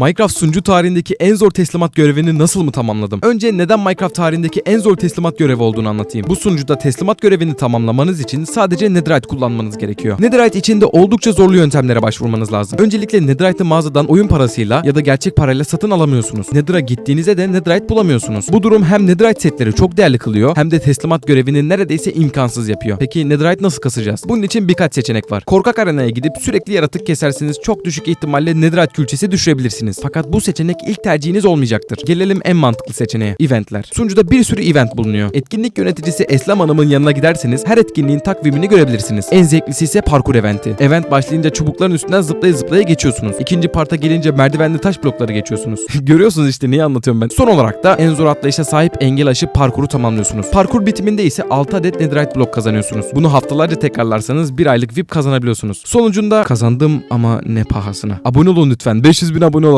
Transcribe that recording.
Minecraft sunucu tarihindeki en zor teslimat görevini nasıl mı tamamladım? Önce neden Minecraft tarihindeki en zor teslimat görevi olduğunu anlatayım. Bu sunucuda teslimat görevini tamamlamanız için sadece Netherite kullanmanız gerekiyor. Netherite için de oldukça zorlu yöntemlere başvurmanız lazım. Öncelikle Netherite'ı mağazadan oyun parasıyla ya da gerçek parayla satın alamıyorsunuz. Nether'a gittiğinizde de Netherite bulamıyorsunuz. Bu durum hem Netherite setleri çok değerli kılıyor hem de teslimat görevini neredeyse imkansız yapıyor. Peki Netherite nasıl kasacağız? Bunun için birkaç seçenek var. Korkak arenaya gidip sürekli yaratık keserseniz çok düşük ihtimalle Netherite külçesi düşürebilirsiniz. Fakat bu seçenek ilk tercihiniz olmayacaktır. Gelelim en mantıklı seçeneğe. Eventler. Sunucuda bir sürü event bulunuyor. Etkinlik yöneticisi Eslem Hanım'ın yanına giderseniz her etkinliğin takvimini görebilirsiniz. En zevklisi ise parkur eventi. Event başlayınca çubukların üstünden zıplaya zıplaya geçiyorsunuz. İkinci parta gelince merdivenli taş blokları geçiyorsunuz. Görüyorsunuz işte neyi anlatıyorum ben. Son olarak da en zor atlayışa sahip engel aşıp parkuru tamamlıyorsunuz. Parkur bitiminde ise 6 adet netherite blok kazanıyorsunuz. Bunu haftalarca tekrarlarsanız bir aylık VIP kazanabiliyorsunuz. Sonucunda kazandım ama ne pahasına. Abone olun lütfen. 500 bin abone olalım.